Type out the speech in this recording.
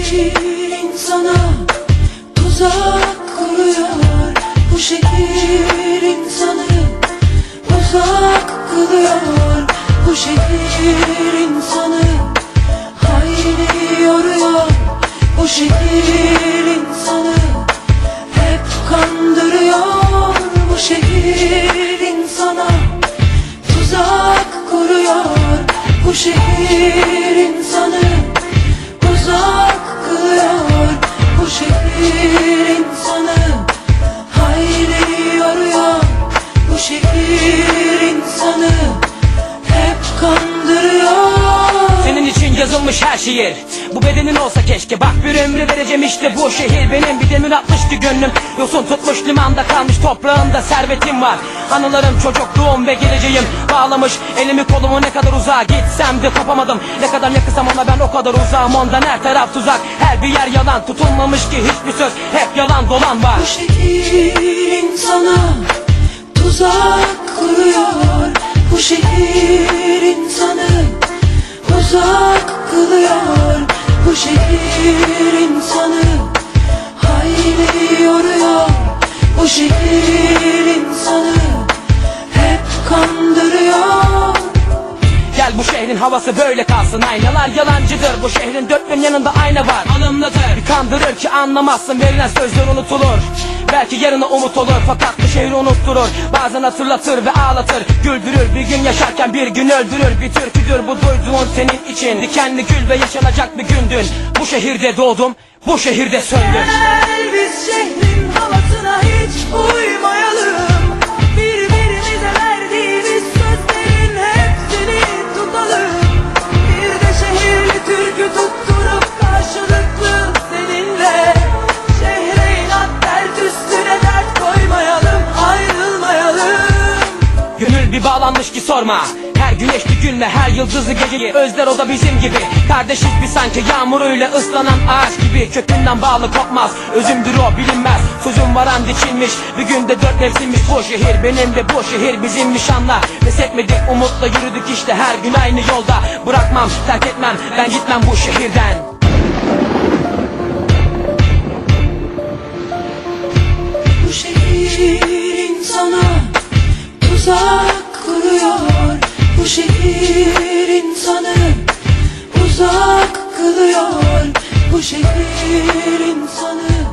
şehir insana tuzak kuruyor. Bu şehir insanı uzak kılıyor. Bu şehir insanı hayli yoruyor. Bu şehir insanı hep kandırıyor. Bu şehir insana tuzak kuruyor. Bu şehir yazılmış her şiir. Bu bedenin olsa keşke. Bak bir ömrü vereceğim işte bu şehir. Benim bir demir atmıştı gönlüm. Yosun tutmuş limanda kalmış toprağımda servetim var. Anılarım çocukluğum ve geleceğim. Bağlamış elimi kolumu ne kadar uzağa Gitsem de kopamadım Ne kadar yakınsam ona ben o kadar uzağım. Ondan her taraf tuzak. Her bir yer yalan. Tutulmamış ki hiçbir söz. Hep yalan dolan var. Bu şehir insana tuzak kuruyor. Bu şehir insanı kılıyor Bu şehir insanı. Hayli yoruyor Bu şehir insanı. Hep kandırıyor. Gel bu şehrin havası böyle kalsın. Aynalar yalancıdır. Bu şehrin dört bin yanında ayna var. Alımlıdır bir kandırır ki anlamazsın. Verilen sözler unutulur yarına umut olur fakat bu şehri unutturur. Bazen hatırlatır ve ağlatır. Güldürür bir gün yaşarken bir gün öldürür. Bir türküdür bu duyduğun senin için. Dikenli gül ve yaşanacak bir gündün. Bu şehirde doğdum bu şehirde söndüm. Gel biz şehrin bir bağlanmış ki sorma. Her güneşli günle her yıldızlı geceyi Özler o da bizim gibi. Kardeşiz bir sanki yağmuruyla ıslanan ağaç gibi. Kökünden bağlı kopmaz Özümdür o bilinmez. Sözüm varan dikilmiş Bir günde dört mevsimmiş. Bu şehir Benim de bu şehir bizimmiş anla Pes etmedik umutla yürüdük işte her gün aynı yolda. Bırakmam terk etmem ben gitmem bu şehirden. Bu şehir insana tuzak Bu şehir insanı uzak kılıyor. Bu şehir insanı